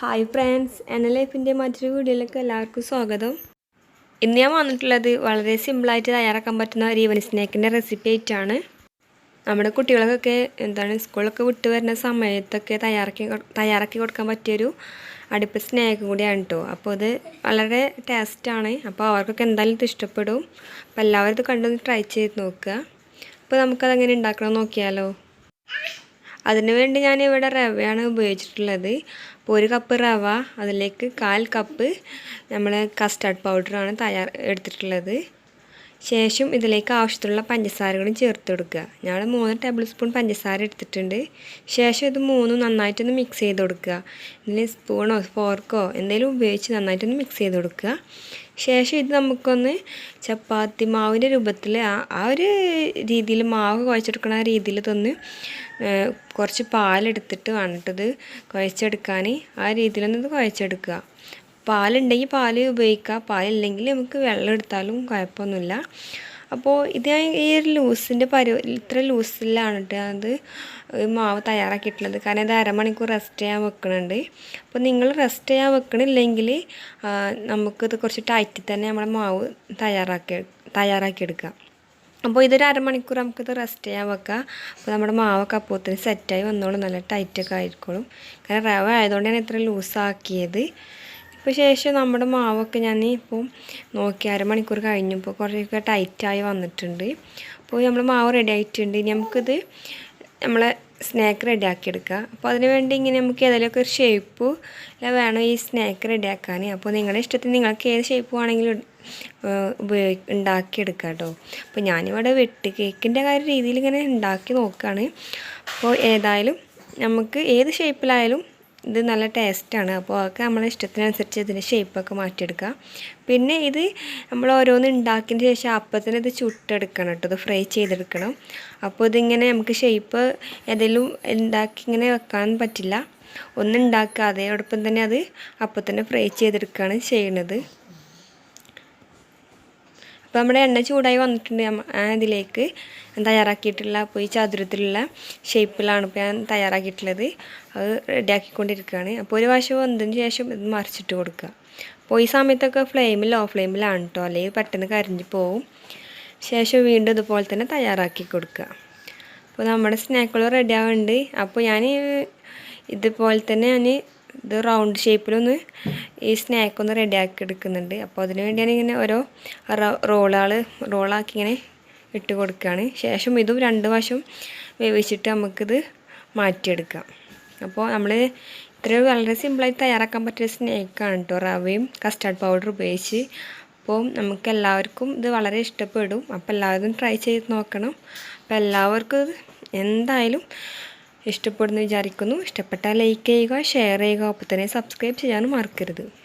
Hi friends എന്റെ ലൈഫിന്റെ മറ്റൊരു വീഡിയോയിലേക്ക് എല്ലാവർക്കും സ്വാഗതം. ഇന്ന് ഞാൻ വന്നിട്ടുള്ളത് വളരെ സിമ്പിളായിട്ട് തയ്യാറാക്കാൻ പറ്റുന്ന ഒരു ഈവൻ സ്നാക്കിന്റെ റെസിപ്പി ആയിട്ടാണ്. നമ്മുടെ കുട്ടികൾക്കൊക്കെ എന്താണ് സ്കൂളൊക്കെ വിട്ട് വരുന്ന സമയത്തൊക്കെ തയ്യാറാക്കി തയ്യാറാക്കി കൊടുക്കാൻ പറ്റിയൊരു അടുപ്പ് സ്നാക്ക് കൂടിയാണ് കേട്ടോ അപ്പോൾ ഇത് വളരെ ടേസ്റ്റാണ് അപ്പോൾ അവർക്കൊക്കെ എന്തായാലും ഇത് ഇഷ്ടപ്പെടും. അപ്പോൾ എല്ലാവരും ഇത് കണ്ടൊന്ന് ട്രൈ ചെയ്ത് നോക്കുക. അപ്പോൾ നമുക്കത് എങ്ങനെ ഉണ്ടാക്കണം നോക്കിയാലോ. അതിനുവേണ്ടി ഞാൻ ഇവിടെ റവയാണ് ഉപയോഗിച്ചിട്ടുള്ളത്. ഒരു കപ്പ് റവ അതിലേക്ക് കാൽ കപ്പ് നമ്മൾ കസ്റ്റാർഡ് പൗഡറാണ് തയ്യാർ എടുത്തിട്ടുള്ളത്. ശേഷം ഇതിലേക്ക് ആവശ്യത്തിലുള്ള പഞ്ചസാരകളും ചേർത്ത് കൊടുക്കുക. ഞാൻ മൂന്ന് ടേബിൾ സ്പൂൺ പഞ്ചസാര എടുത്തിട്ടുണ്ട്. ശേഷം ഇത് മൂന്നും നന്നായിട്ടൊന്ന് മിക്സ് ചെയ്ത് കൊടുക്കുക. ഇതിൽ സ്പൂണോ ഫോർക്കോ എന്തെങ്കിലും ഉപയോഗിച്ച് നന്നായിട്ടൊന്ന് മിക്സ് ചെയ്ത് കൊടുക്കുക. ശേഷം ഇത് നമുക്കൊന്ന് ചപ്പാത്തി മാവിന്റെ രൂപത്തിൽ ആ ഒരു രീതിയിൽ മാവ് കുഴച്ചെടുക്കണ ആ രീതിയിൽ തൊന്ന് കുറച്ച് പാലെടുത്തിട്ട് വേണ്ടിട്ടത് കുഴച്ചെടുക്കാൻ ആ രീതിയിലൊന്ന് ഇത് കുഴച്ചെടുക്കുക. പാലുണ്ടെങ്കിൽ പാൽ ഉപയോഗിക്കുക പാലില്ലെങ്കിൽ നമുക്ക് വെള്ളം എടുത്താലും കുഴപ്പമൊന്നുമില്ല. അപ്പോൾ ഇത് ഈ ഒരു ലൂസിന്റെ പരു ഇത്ര ലൂസിലാണ് കേട്ടോ അത് മാവ് തയ്യാറാക്കിയിട്ടുള്ളത്. കാരണം ഇത് അരമണിക്കൂർ റെസ്റ്റ് ചെയ്യാൻ വെക്കുന്നുണ്ട് അപ്പോൾ നിങ്ങൾ റെസ്റ്റ് ചെയ്യാൻ വെക്കണില്ലെങ്കിൽ നമുക്കിത് കുറച്ച് ടൈറ്റിൽ തന്നെ നമ്മുടെ മാവ് തയ്യാറാക്കി തയ്യാറാക്കിയെടുക്കാം. അപ്പോൾ ഇതൊരു അരമണിക്കൂർ നമുക്കിത് റെസ്റ്റ് ചെയ്യാൻ വെക്കാം. അപ്പോൾ നമ്മുടെ മാവൊക്കെ അപ്പോത്തിന് സെറ്റായി വന്നോളും. നല്ല ടൈറ്റൊക്കെ ആയിരിക്കോളും. കാരണം റവ ആയതുകൊണ്ട് ഞാൻ ഇത്ര ലൂസാക്കിയത്. ഇപ്പോൾ ശേഷം നമ്മുടെ മാവൊക്കെ ഞാൻ ഇപ്പോൾ നോക്കി അരമണിക്കൂർ കഴിഞ്ഞപ്പോൾ കുറേയൊക്കെ ടൈറ്റായി വന്നിട്ടുണ്ട്. അപ്പോൾ നമ്മൾ മാവ് റെഡി ആയിട്ടുണ്ട്. ഇനി നമുക്കിത് നമ്മളെ സ്നാക്ക് റെഡിയാക്കി എടുക്കുക അപ്പോൾ അതിന് വേണ്ടി ഇങ്ങനെ നമുക്ക് ഏതെങ്കിലുമൊക്കെ ഒരു ഷേപ്പ് വേണം ഈ സ്നാക്ക് റെഡിയാക്കാൻ അപ്പോൾ നിങ്ങളുടെ ഇഷ്ടത്തിന് നിങ്ങൾക്ക് ഏത് ഷേപ്പ് വേണമെങ്കിലും ഉപയോഗി ഉണ്ടാക്കിയെടുക്കുക കേട്ടോ അപ്പോൾ ഞാനിവിടെ വെട്ട് കേക്കിന്റെ കാര്യം രീതിയിൽ ഇങ്ങനെ ഉണ്ടാക്കി നോക്കുകയാണ് അപ്പോൾ ഏതായാലും നമുക്ക് ഏത് ഷേപ്പിലായാലും ഇത് നല്ല ടേസ്റ്റാണ് അപ്പോൾ അതൊക്കെ നമ്മളെ ഇഷ്ടത്തിനനുസരിച്ച് ഇതിന്റെ ഷേപ്പൊക്കെ മാറ്റിയെടുക്കുക പിന്നെ ഇത് നമ്മൾ ഓരോന്ന് ഉണ്ടാക്കിയതിന് ശേഷം അപ്പത്തിന് ഇത് ചുട്ടെടുക്കണം കേട്ടോ. ഇത് ഫ്രൈ ചെയ്തെടുക്കണം. അപ്പോൾ ഇതിങ്ങനെ നമുക്ക് ഷേപ്പ് ഏതെങ്കിലും ഉണ്ടാക്കി ഇങ്ങനെ വെക്കാൻ പറ്റില്ല. ഒന്നും ഉണ്ടാക്കുക അതോടൊപ്പം തന്നെ അത് അപ്പം തന്നെ ഫ്രൈ ചെയ്തെടുക്കുകയാണ് ചെയ്യണത്. അപ്പോൾ നമ്മുടെ എണ്ണ ചൂടായി വന്നിട്ടുണ്ട് ഇതിലേക്ക്. ഞാൻ തയ്യാറാക്കിയിട്ടുള്ള അപ്പോൾ ഈ ചതുരത്തിലുള്ള ഷേപ്പിലാണ് ഇപ്പോൾ ഞാൻ തയ്യാറാക്കിയിട്ടുള്ളത്. അത് റെഡിയാക്കിക്കൊണ്ടിരിക്കുകയാണ് അപ്പോൾ ഒരു വശം വന്നതിന് ശേഷം ഇത് മറിച്ചിട്ട് കൊടുക്കുക. അപ്പോൾ ഈ സമയത്തൊക്കെ ഫ്ലെയിമിൽ ലോ ഫ്ലെയിമിലാണ് കേട്ടോ അല്ലെങ്കിൽ പെട്ടെന്ന് കരിഞ്ഞ് പോവും. ശേഷം വീണ്ടും ഇതുപോലെ തന്നെ തയ്യാറാക്കി കൊടുക്കുക. അപ്പോൾ നമ്മുടെ സ്നാക്കുകൾ റെഡി ആവുന്നുണ്ട്. അപ്പോൾ ഞാൻ ഇതുപോലെ തന്നെ ഞാൻ ഇത് റൗണ്ട് ഷേപ്പിലൊന്ന് ഈ സ്നാക്ക് ഒന്ന് റെഡിയാക്കി എടുക്കുന്നുണ്ട്. അപ്പോൾ അതിന് വേണ്ടി ഇങ്ങനെ ഓരോ റോളുകൾ റോളാക്കി ഇങ്ങനെ ഇട്ട് കൊടുക്കുകയാണ് ശേഷം ഇതും രണ്ട് വശം വേവിച്ചിട്ട് നമുക്കിത് മാറ്റിയെടുക്കാം. അപ്പോൾ നമ്മൾ ഇത്ര വളരെ സിമ്പിളായി തയ്യാറാക്കാൻ പറ്റിയ സ്നേക്കാണ് കേട്ടോ റവയും കസ്റ്റാർഡ് പൗഡർ ഉപയോഗിച്ച്. അപ്പോൾ നമുക്ക് എല്ലാവർക്കും ഇത് വളരെ ഇഷ്ടപ്പെടും. അപ്പോൾ എല്ലാവരും ട്രൈ ചെയ്ത് നോക്കണം. അപ്പോൾ എല്ലാവർക്കും എന്തായാലും ഇഷ്ടപ്പെടുന്നു വിചാരിക്കുന്നു. ഇഷ്ടപ്പെട്ടാൽ ലൈക്ക് ചെയ്യുക ഷെയർ ചെയ്യുക. ഒപ്പം തന്നെ സബ്സ്ക്രൈബ് ചെയ്യാനും മറക്കരുത്.